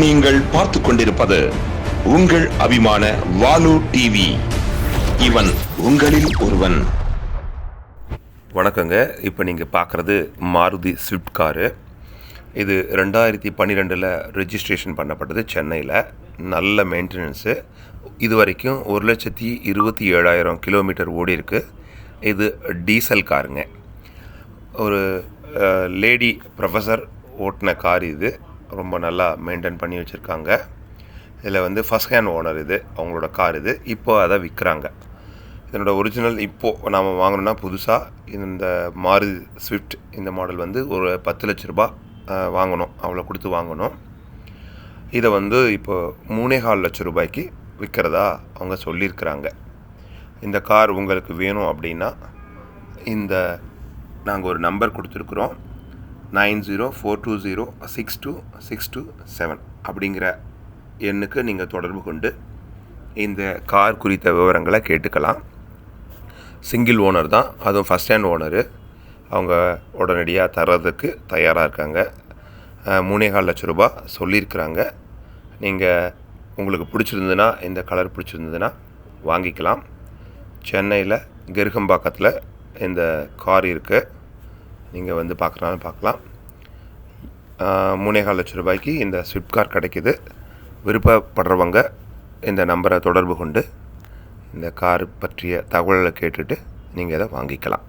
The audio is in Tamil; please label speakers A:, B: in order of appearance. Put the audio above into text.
A: நீங்கள் பார்த்து கொண்டிருப்பது உங்கள் அபிமான வாலு டிவி இவன் உங்களில் ஒருவன்.
B: வணக்கங்க. இப்போ நீங்கள் பார்க்குறது மாருதி ஸ்விஃப்ட் காரு. இது ரெண்டாயிரத்தி பன்னிரெண்டில் ரெஜிஸ்ட்ரேஷன் பண்ணப்பட்டது சென்னையில். நல்ல மெயின்டெனன்ஸு இது வரைக்கும் ஒரு லட்சத்தி இருபத்தி ஏழாயிரம் கிலோமீட்டர் ஓடி இருக்கு. இது டீசல் காருங்க. ஒரு லேடி ப்ரொஃபஸர் ஓட்டின கார் இது. ரொம்ப நல்லா மெயின்டைன் பண்ணி வச்சுருக்காங்க. இதில் வந்து ஃபஸ்ட் ஹேண்ட் ஓனர் இது அவங்களோட கார் இது. இப்போ அதை விற்கிறாங்க இதனோட ஒரிஜினல் இப்போது நாம் வாங்கணும்னா புதுசாக இந்த மாறு ஸ்விஃப்ட் இந்த மாடல் வந்து ஒரு பத்து லட்ச ரூபா வாங்கணும். அவ்வளோ கொடுத்து வாங்கணும். இதை வந்து இப்போ மூணே கால் லட்ச ரூபாய்க்கு விற்கிறதா அவங்க சொல்லியிருக்கிறாங்க. இந்த கார் உங்களுக்கு வேணும் அப்படின்னா இந்த நாங்கள் ஒரு நம்பர் கொடுத்துருக்குறோம். Nine zero four two zero six two six two seven அப்படிங்கிற எண்ணுக்கு நீங்கள் தொடர்பு கொண்டு இந்த கார் குறித்த விவரங்களை கேட்டுக்கலாம். சிங்கிள் ஓனர் தான். அதுவும் ஃபஸ்ட் ஹேண்ட் ஓனரு அவங்க உடனடியாக தர்றதுக்கு தயாராக இருக்காங்க. மூணேகால் மூணே கால் லட்ச ரூபா சொல்லியிருக்கிறாங்க. நீங்கள் உங்களுக்கு பிடிச்சிருந்ததுன்னா இந்த கலர் பிடிச்சிருந்ததுன்னா வாங்கிக்கலாம். சென்னையில் கெருகம்பாக்கத்தில் இந்த கார் இருக்குது நீங்கள் வந்து பார்க்குறாலும் பார்க்கலாம். மூணேகால் மூணே கால் லட்ச ரூபாய்க்கு இந்த ஸ்விஃப்ட் கார் கிடைக்குது. விருப்பப்படுறவங்க இந்த நம்பரை தொடர்பு கொண்டு இந்த கார் பற்றிய தகவல்களை கேட்டுட்டு நீங்கள் இதை வாங்கிக்கலாம்.